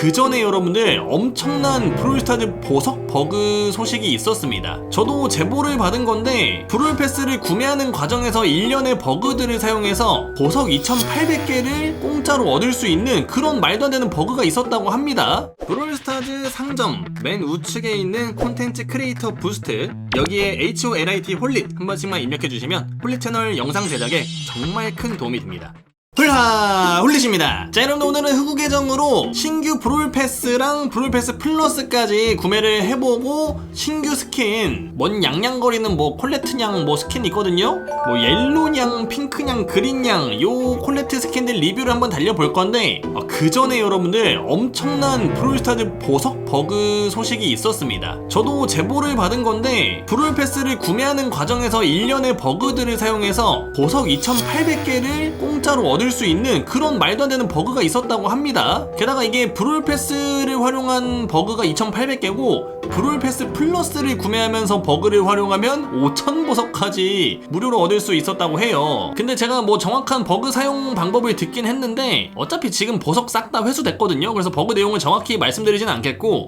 그 전에 여러분들 엄청난 브롤스타즈 보석 버그 소식이 있었습니다. 저도 제보를 받은 건데 브롤 패스를 구매하는 과정에서 일련의 버그들을 사용해서 보석 2,800개를 공짜로 얻을 수 있는 그런 말도 안 되는 버그가 있었다고 합니다. 브롤스타즈 상점 맨 우측에 있는 콘텐츠 크리에이터 부스트 여기에 HOLIT 홀릿 한 번씩만 입력해 주시면 홀릿 채널 영상 제작에 정말 큰 도움이 됩니다. 훌하 홀릿입니다. 자 여러분 오늘은 흑우 계정으로 신규 브롤 패스랑 브롤 패스 플러스까지 구매를 해보고 신규 스킨 뭔 양양거리는 뭐 콜레트냥 뭐 스킨 있거든요? 뭐 옐로냥 핑크냥 그린냥 요 콜레트 스킨들 리뷰를 한번 달려볼 건데 아, 그 전에 여러분들 엄청난 브롤스타즈 보석 버그 소식이 있었습니다. 저도 제보를 받은 건데 브롤 패스를 구매하는 과정에서 일련의 버그들을 사용해서 보석 2,800개를 공짜로 얻을 수 있는 그런 말도 안 되는 버그가 있었다고 합니다. 게다가 이게 브롤 패스를 활용한 버그가 2,800개고 브롤 패스 플러스를 구매하면서 버그를 활용하면 5,000 보석까지 무료로 얻을 수 있었다고 해요. 근데 제가 뭐 정확한 버그 사용 방법을 듣긴 했는데 어차피 지금 보석 싹 다 회수됐거든요. 그래서 버그 내용을 정확히 말씀드리진 않겠고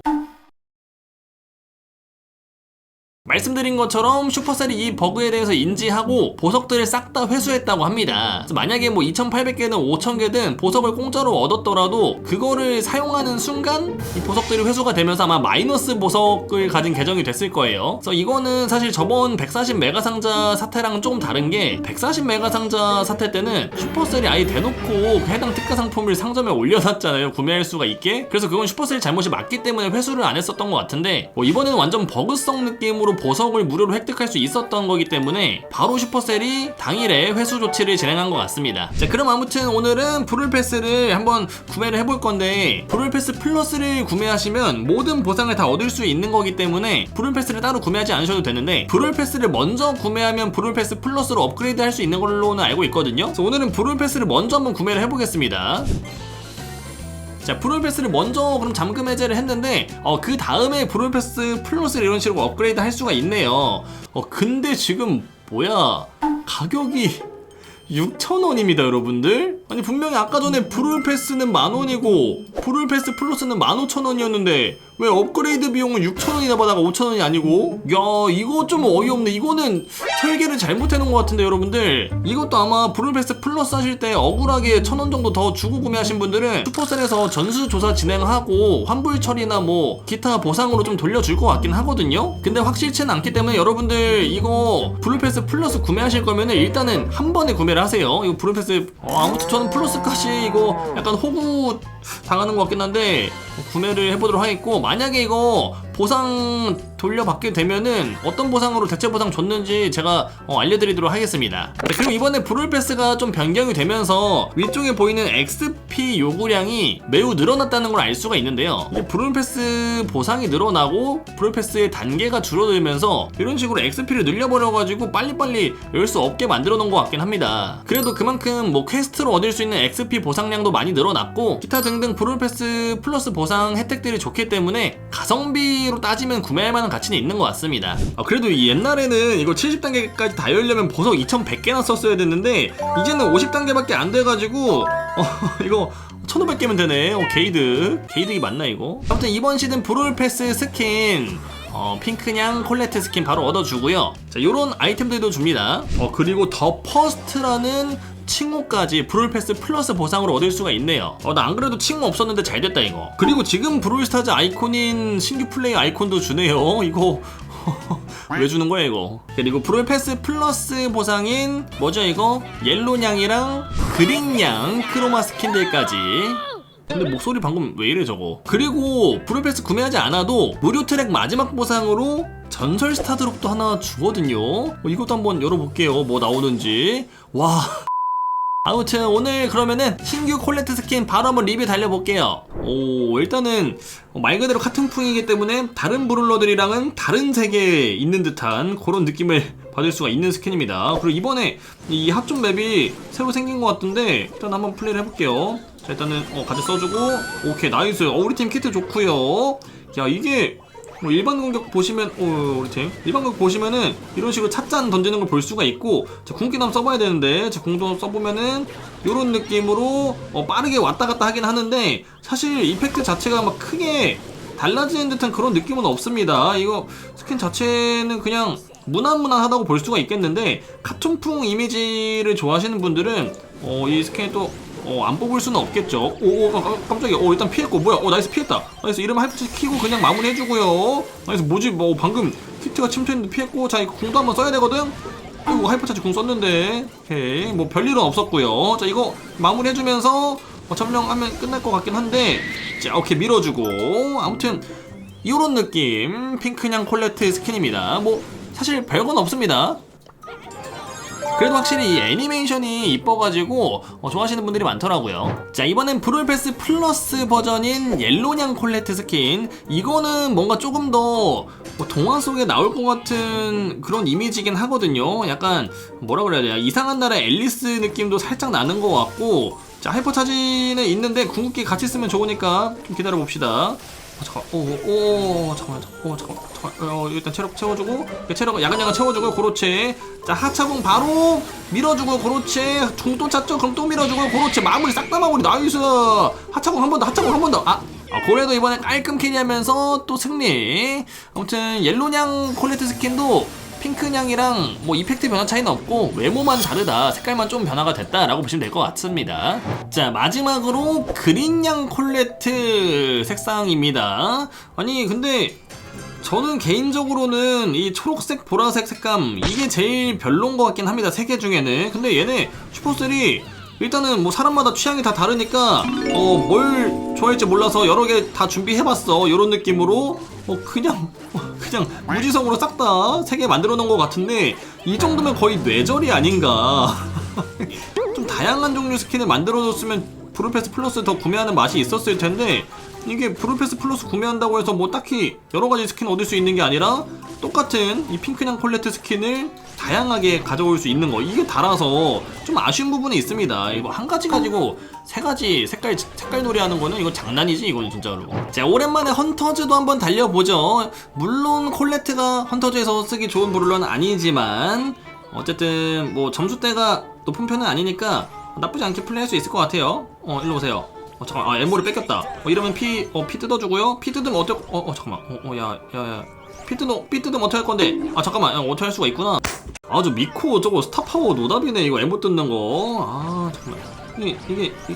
말씀드린 것처럼 슈퍼셀이 이 버그에 대해서 인지하고 보석들을 싹 다 회수했다고 합니다. 만약에 뭐 2,800개든 5,000개든 보석을 공짜로 얻었더라도 그거를 사용하는 순간 이 보석들이 회수가 되면서 아마 마이너스 보석을 가진 계정이 됐을 거예요. 그래서 이거는 사실 저번 140 메가 상자 사태랑은 조금 다른 게 140 메가 상자 사태 때는 슈퍼셀이 아예 대놓고 해당 특가 상품을 상점에 올려놨잖아요. 구매할 수가 있게. 그래서 그건 슈퍼셀 잘못이 맞기 때문에 회수를 안 했었던 것 같은데 뭐 이번에는 완전 버그성 느낌으로 보석을 무료로 획득할 수 있었던 거기 때문에 바로 슈퍼셀이 당일에 회수 조치를 진행한 것 같습니다. 자, 그럼 아무튼 오늘은 브룰 패스를 한번 구매를 해볼 건데 브룰 패스 플러스를 구매하시면 모든 보상을 다 얻을 수 있는 거기 때문에 브룰 패스를 따로 구매하지 않으셔도 되는데 브룰 패스를 먼저 구매하면 브룰 패스 플러스로 업그레이드 할 수 있는 걸로는 알고 있거든요. 그래서 오늘은 브룰 패스를 먼저 한번 구매를 해보겠습니다. 자, 브롤패스를 먼저 그럼 잠금 해제를 했는데, 어, 그 다음에 브롤패스 플러스를 이런 식으로 업그레이드 할 수가 있네요. 어, 근데 지금, 뭐야, 가격이 6,000원입니다, 여러분들. 아니, 분명히 아까 전에 브롤패스는 만원이고, 브롤패스 플러스는 15,000원이었는데, 왜 업그레이드 비용은 6,000원이나 받아가 5,000원이 아니고? 야, 이거 좀 어이없네. 이거는 설계를 잘못해놓은 것 같은데, 여러분들. 이것도 아마 브롤패스 플러스 하실 때 억울하게 1,000원 정도 더 주고 구매하신 분들은 슈퍼셀에서 전수조사 진행하고 환불 처리나 뭐 기타 보상으로 좀 돌려줄 것 같긴 하거든요. 근데 확실치는 않기 때문에 여러분들 이거 브롤패스 플러스 구매하실 거면은 일단은 한 번에 구매를 하세요. 이거 브롤패스 어, 아무튼 저는 플러스까지 이거 약간 호구 당하는 것 같긴 한데 구매를 해보도록 하겠고 만약에 이거 보상 돌려받게 되면은 어떤 보상으로 대체 보상 줬는지 제가 어, 알려드리도록 하겠습니다. 자, 그리고 이번에 브롤패스가 좀 변경이 되면서 위쪽에 보이는 XP 요구량이 매우 늘어났다는 걸 알 수가 있는데요. 브롤패스 보상이 늘어나고 브롤패스의 단계가 줄어들면서 이런 식으로 XP를 늘려버려가지고 빨리빨리 열 수 없게 만들어 놓은 것 같긴 합니다. 그래도 그만큼 뭐 퀘스트로 얻을 수 있는 XP 보상량도 많이 늘어났고 기타 등등 브롤패스 플러스 보상 혜택들이 좋기 때문에 가성비 로 따지면 구매할 만한 가치는 있는 것 같습니다. 아, 그래도 이 옛날에는 이거 70단계까지 다 열려면 보석 2100개나 썼어야 됐는데 이제는 50단계밖에 안 돼가지고 어, 이거 1500개면 되네. 어, 게이드. 게이드이 맞나 이거? 아무튼 이번 시즌 브롤 패스 스킨 어, 핑크냥 콜레트 스킨 바로 얻어주고요. 자, 요런 아이템들도 줍니다. 어, 그리고 더 퍼스트라는 칭호까지 브롤패스 플러스 보상으로 얻을 수가 있네요. 어, 나 안 그래도 칭호 없었는데 잘 됐다, 이거. 그리고 지금 브롤스타즈 아이콘인 신규 플레이 아이콘도 주네요. 이거. 왜 주는 거야, 이거? 그리고 브롤패스 플러스 보상인, 뭐죠, 이거? 옐로냥이랑 그린냥 크로마 스킨들까지. 근데 목소리 방금 왜 이래 저거 그리고 브롤패스 구매하지 않아도 무료 트랙 마지막 보상으로 전설 스타드롭도 하나 주거든요 어, 이것도 한번 열어볼게요 뭐 나오는지 와 아무튼 오늘 그러면은 신규 콜레트 스킨 바로 한번 리뷰 달려볼게요. 오 일단은 말 그대로 카툰풍이기 때문에 다른 브롤러들이랑은 다른 세계에 있는 듯한 그런 느낌을 받을 수가 있는 스킨입니다. 그리고 이번에 이 합종 맵이 새로 생긴 것 같은데 일단 한번 플레이를 해볼게요. 자 일단은 어 가져 써주고. 오케이 나이스. 어 우리 팀 키트 좋고요. 야 이게 뭐 일반 공격 보시면 오 우리 팀 일반 공격 보시면은 이런 식으로 찻잔 던지는 걸 볼 수가 있고 자 궁기담 써봐야 되는데 자 궁도 써보면은 이런 느낌으로 어, 빠르게 왔다 갔다 하긴 하는데 사실 이펙트 자체가 막 크게 달라지는 듯한 그런 느낌은 없습니다. 이거 스킨 자체는 그냥 무난무난하다고 볼 수가 있겠는데 카툰풍 이미지를 좋아하시는 분들은 어, 이 스킨이 또 어, 안 뽑을 수는 없겠죠. 오, 오 깜- 깜짝이야. 어, 일단 피했고, 뭐야. 어, 나이스 피했다. 나이스 이름 하이프치 키고 그냥 마무리 해주고요. 나이스 뭐지, 뭐, 방금 키트가 침투했는데 피했고, 자, 이거 궁도 한번 써야 되거든? 이거 하이퍼차지 궁 썼는데, 오케이. 뭐, 별일은 없었고요. 자, 이거 마무리 해주면서, 어, 점령하면 끝날 것 같긴 한데, 자, 오케이. 밀어주고. 아무튼, 요런 느낌. 핑크냥 콜레트 스킨입니다. 뭐, 사실 별건 없습니다. 그래도 확실히 이 애니메이션이 이뻐가지고 어, 좋아하시는 분들이 많더라고요. 자 이번엔 브롤패스 플러스 버전인 옐로냥 콜레트 스킨 이거는 뭔가 조금 더 뭐 동화 속에 나올 것 같은 그런 이미지긴 하거든요. 약간 뭐라 그래야 되나 이상한 나라 앨리스 느낌도 살짝 나는 것 같고 자 하이퍼 차진에 있는데 궁극기 같이 쓰면 좋으니까 좀 기다려 봅시다. 어, 잠깐, 오, 오, 오, 잠깐만, 오, 잠깐만, 잠깐, 어, 일단 체력 채워주고, 체력 야간야간 채워주고, 그렇지. 자, 하차공 바로 밀어주고, 그렇지. 중또 찼죠? 그럼 또 밀어주고, 그렇지. 마무리 싹 다 마무리, 나이스. 하차공 한 번 더, 하차공 한 번 더. 아, 아, 고래도 이번에 깔끔 캐리하면서 또 승리. 아무튼 옐로냥 콜레트 스킨도 핑크냥이랑 뭐 이펙트 변화 차이는 없고 외모만 다르다 색깔만 좀 변화가 됐다라고 보시면 될 것 같습니다. 자 마지막으로 그린냥 콜레트 색상입니다. 아니 근데 저는 개인적으로는 이 초록색 보라색 색감 이게 제일 별론 것 같긴 합니다 세 개 중에는. 근데 얘네 슈퍼3 일단은 뭐 사람마다 취향이 다 다르니까 어 뭘 좋아할지 몰라서 여러 개 다 준비해봤어. 요런 느낌으로 어 그냥 어, 그냥 무지성으로 싹 다 세 개 만들어 놓은 것 같은데 이 정도면 거의 뇌절이 아닌가. 좀 다양한 종류 스킨을 만들어 줬으면 브루패스 플러스 더 구매하는 맛이 있었을 텐데 이게 브루패스 플러스 구매한다고 해서 뭐 딱히 여러 가지 스킨 얻을 수 있는 게 아니라 똑같은 이 핑크냥 콜레트 스킨을 다양하게 가져올 수 있는 거 이게 달아서 좀 아쉬운 부분이 있습니다. 이거 한 가지 가지고 세 가지 색깔 색깔 놀이하는 거는 이건 장난이지 이건 진짜로. 자 오랜만에 헌터즈도 한번 달려보죠. 물론 콜레트가 헌터즈에서 쓰기 좋은 브룰러는 아니지만 어쨌든 뭐 점수대가 높은 편은 아니니까 나쁘지 않게 플레이할 수 있을 것 같아요. 어 일로 오세요. 어 잠깐 아 엠모를 뺏겼다. 어 이러면 피 어 피 뜯어주고요. 피 뜯으면 어때? 어, 어 잠깐만. 어어야야야 피 뜯어 피 뜯으면 어떻게 할 건데? 아 잠깐만. 야, 어떻게 할 수가 있구나. 아주 미코 저거 스타파워 노답이네 이거 엠모 뜯는 거. 아 잠깐만 이게 이게 이,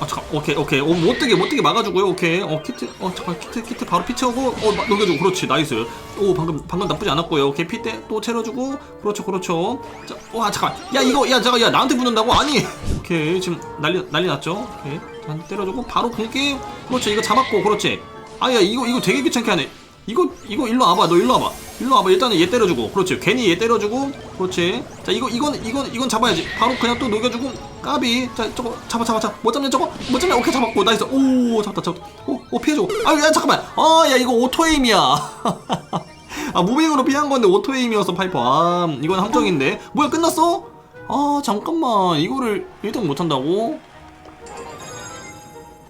아 잠깐. 오케이 오케이. 어, 못 뜨게 못 뜨게 막아주고요. 오케이. 어 키트 어 잠깐. 키트 키트 바로 피 채우고 어 마- 녹여주고. 그렇지. 나이스. 오 방금 방금 나쁘지 않았고요. 오케이. 피때 또 채워주고. 그렇죠 그렇죠. 자와 잠깐. 야 이거 야 잠깐. 야 나한테 붙는다고? 아니. 오케이. 지금 난리 난리 났죠? 오케이. 자 때려주고 바로 공기 그렇지 이거 잡았고. 그렇지. 아야 이거 이거 되게 귀찮게 하네 이거 이거 일로 와봐. 너 일로 와봐. 일로 와봐. 일단은 얘 때려주고. 그렇지. 괜히 얘 때려주고. 그렇지. 자 이거 이건 이건 이건 잡아야지. 바로 그냥 또 녹여주고. 까비. 자 저거 잡아 잡아 잡아. 못 잡냐 저거? 못 잡냐? 오케이 잡았고. 나이스. 오 잡았다 잡았다. 오 오 피해줘 아야 잠깐만. 아야 이거 오토에임이야. 아 무빙으로 피한 건데 오토에임이어서 파이퍼. 아 이건 함정인데. 뭐야 끝났어? 아 잠깐만. 이거를 1등 못한다고?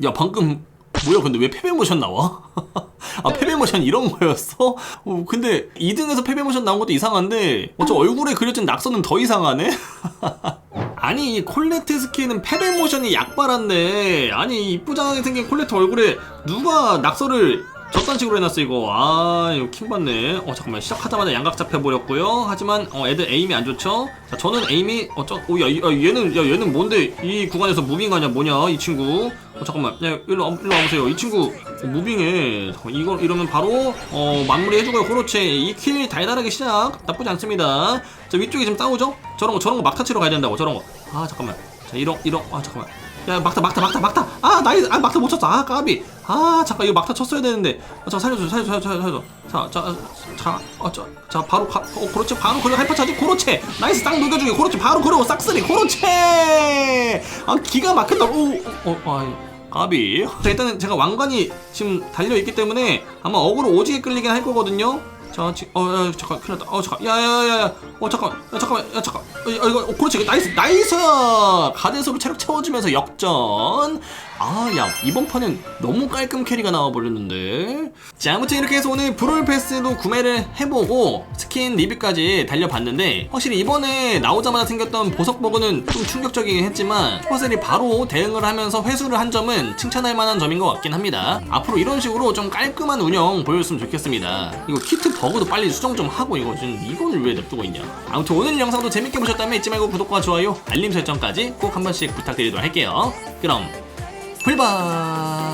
야 방금 뭐야 근데 왜 패배 모션 나와? 아 패배 모션 이런 거였어? 어, 근데 2등에서 패배 모션 나온 것도 이상한데 어, 저 얼굴에 그려진 낙서는 더 이상하네? 아니 이 콜레트 스킨은 패배 모션이 약발한데 아니 이 이쁘장하게 생긴 콜레트 얼굴에 누가 낙서를 저딴 식으로 해놨어 이거? 아 이거 킹받네. 어 잠깐만. 시작하자마자 양각 잡혀버렸고요. 하지만 어 애들 에임이 안 좋죠? 자 저는 에임이 어쩌 오야 얘는 야 얘는 뭔데? 이 구간에서 무빙하냐 뭐냐 이 친구 어 잠깐만. 야 일로 와- 일로 와보세요. 이 친구 어, 무빙해. 잠깐만, 이거 이러면 바로 어 마무리 해주고요. 그렇지. 이킬 달달하게 시작. 나쁘지 않습니다. 자 위쪽에 지금 싸우죠? 저런 거 저런 거 막타 치러 가야 된다고 저런 거아 잠깐만. 자 이런 이런 아 잠깐만. 야 막타 막타 막타 막타. 아 나이 아 막타 못 쳤어. 아 까비. 아 잠깐 이거 막타 쳤어야 되는데. 아, 저 살려줘 살려줘 살려줘 살려줘. 자자자자 바로 가, 어 그렇지. 바로 그래 하이퍼 차지? 그렇지. 나이스. 딱 녹여주기. 그렇지. 바로 그러고 싹쓸이. 그렇지. 아 기가 막힌다. 오어 까비 자 일단은 제가 왕관이 지금 달려있기 때문에 아마 어그로 오지게 끌리긴 할 거거든요 자, 지, 어, 야, 잠깐, 큰일 났다. 어, 잠깐, 야, 야, 야, 야, 어, 잠깐, 야, 잠깐만, 야, 잠깐, 어, 이거, 어, 그렇지, 나이스, 나이스! 가드에서 체력 채워주면서 역전. 아, 야, 이번 판은 너무 깔끔 캐리가 나와버렸는데? 자, 아무튼 이렇게 해서 오늘 브롤 패스도 구매를 해보고 스킨 리뷰까지 달려봤는데 확실히 이번에 나오자마자 생겼던 보석 버그는 좀 충격적이긴 했지만 슈퍼셀이 바로 대응을 하면서 회수를 한 점은 칭찬할 만한 점인 것 같긴 합니다. 앞으로 이런 식으로 좀 깔끔한 운영 보여줬으면 좋겠습니다. 이거 키트 버그도 빨리 수정 좀 하고 이거 지금 이거를 왜 냅두고 있냐. 아무튼 오늘 영상도 재밌게 보셨다면 잊지 말고 구독과 좋아요, 알림 설정까지 꼭 한 번씩 부탁드리도록 할게요. 그럼 풀바